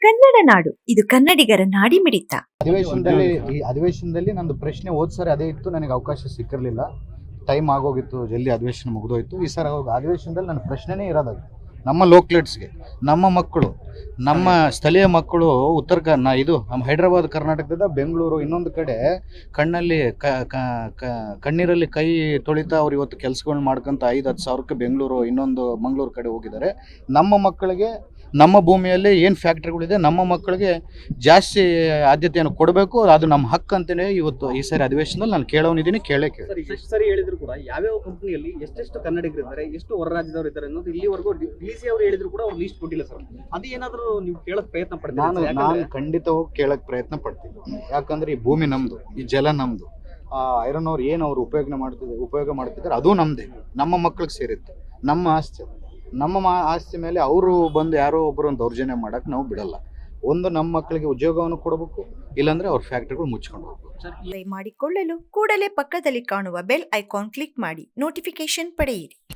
ಕನ್ನಡ ನಾಡು. ಇದು ಕನ್ನಡಿಗರ ನಾಡಿ ಮಿಡಿತ. ಅಧಿವೇಶನದಲ್ಲಿ, ಈ ಅಧಿವೇಶನದಲ್ಲಿ ನಂದು ಪ್ರಶ್ನೆ ಹೋದ್ ಸರಿ ಅದೇ ಇತ್ತು, ನನಗೆ ಅವಕಾಶ ಸಿಕ್ಕಿರಲಿಲ್ಲ. ಟೈಮ್ ಆಗೋಗಿತ್ತು, ಜಲ್ದಿ ಅಧಿವೇಶನ ಮುಗಿದೋಯ್ತು. ಈ ಸರಿ ಅವಾಗ ಅಧಿವೇಶನದಲ್ಲಿ ನನ್ನ ಪ್ರಶ್ನೆನೇ ಇರೋದು ನಮ್ಮ ಲೋಕ್ಲೆಟ್ಸ್ಗೆ ನಮ್ಮ ಮಕ್ಕಳು, ನಮ್ಮ ಸ್ಥಳೀಯ ಮಕ್ಕಳು, ಉತ್ತರ ಕನ್ನ ಇದು ನಮ್ಮ ಹೈದ್ರಾಬಾದ್ ಕರ್ನಾಟಕದ ಬೆಂಗಳೂರು, ಇನ್ನೊಂದು ಕಡೆ ಕಣ್ಣಲ್ಲಿ ಕ- ಕಣ್ಣೀರಲ್ಲಿ ಕೈ ತೊಳಿತಾ ಅವ್ರು ಇವತ್ತು ಕೆಲಸಗಳನ್ನ ಮಾಡ್ಕೊಂತ ಐದು ಹತ್ತು ಸಾವಿರಕ್ಕೆ ಬೆಂಗಳೂರು, ಇನ್ನೊಂದು ಮಂಗಳೂರು ಕಡೆ ಹೋಗಿದ್ದಾರೆ. ನಮ್ಮ ಮಕ್ಕಳಿಗೆ ನಮ್ಮ ಭೂಮಿಯಲ್ಲಿ ಏನು ಫ್ಯಾಕ್ಟ್ರಿಗಳಿದೆ ನಮ್ಮ ಮಕ್ಕಳಿಗೆ ಜಾಸ್ತಿ ಆದ್ಯತೆಯನ್ನು ಕೊಡಬೇಕು. ಅದು ನಮ್ಮ ಹಕ್ಕು ಅಂತಲೇ ಇವತ್ತು ಈ ಸಾರಿ ಅಧಿವೇಶನದಲ್ಲಿ ನಾನು ಕೇಳೋನಿದ್ದೀನಿ ಕೇಳೇ ಕೇಳಿ. ಸರ್ ಎಷ್ಟು ಸರಿ ಹೇಳಿದ್ರು ಕೂಡ ಯಾವ್ಯಾವ ಕಂಪ್ನಿಯಲ್ಲಿ ಎಷ್ಟೆಷ್ಟು ಕನ್ನಡಿಗರು ಇದ್ದಾರೆ ಎಷ್ಟು ಹೊರ ರಾಜ್ಯದವರು ಇದ್ದಾರೆ ಅನ್ನೋದು ಇಲ್ಲಿವರೆಗೂ ಡಿ ಸಿ ಅವರು ಹೇಳಿದ್ರು ಕೂಡ ಅವ್ರು ಲೀಸ್ಟ್ ಕೊಟ್ಟಿಲ್ಲ ಸರ್. ಅದು ಏನಾದರೂ ನೀವು ಕೇಳಕ್ ಪ್ರಯತ್ನ ಪಡ್ತೀನಿ ನಾನು? ನಾನು ಖಂಡಿತವಾಗಿ ಕೇಳಕ್ ಪ್ರಯತ್ನ ಪಡ್ತೀನಿ. ಯಾಕಂದ್ರೆ ಈ ಭೂಮಿ ನಮ್ಮದು ಈ ಜಲ ನಮ್ಮದು ಆ ಐರನ್ ಅವ್ರು ಏನು ಅವ್ರು ಉಪಯೋಗ ಮಾಡ್ತಿದ್ದಾರೆ ಉಪಯೋಗ ಮಾಡ್ತಿದ್ದಾರೆ ಅದು ನಮ್ಮದೇ ನಮ್ಮ ಮಕ್ಕಳಿಗೆ ಸೇರಿತ್ತು ನಮ್ಮ ಆಸ್ತಿ ಅದು. ನಮ್ಮ ಮಾ- ಆಸ್ತಿ ಮೇಲೆ ಅವರು ಬಂದು ಯಾರೋ ಒಬ್ಬರು ದೌರ್ಜನ್ಯ ಮಾಡಕ್ ನಾವು ಬಿಡಲ್ಲ. ಒಂದು ನಮ್ಮ ಮಕ್ಕಳಿಗೆ ಉದ್ಯೋಗವನ್ನು ಕೊಡಬೇಕು, ಇಲ್ಲಾಂದ್ರೆ ಅವ್ರ ಫ್ಯಾಕ್ಟ್ರಿಗಳು ಮುಚ್ಕೊಂಡು ಮಾಡಿಕೊಳ್ಳಲು ಕೂಡಲೇ ಪಕ್ಕದಲ್ಲಿ ಕಾಣುವ ಬೆಲ್ ಐಕಾನ್ ಕ್ಲಿಕ್ ಮಾಡಿ ನೋಟಿಫಿಕೇಶನ್ ಪಡೆಯಿರಿ.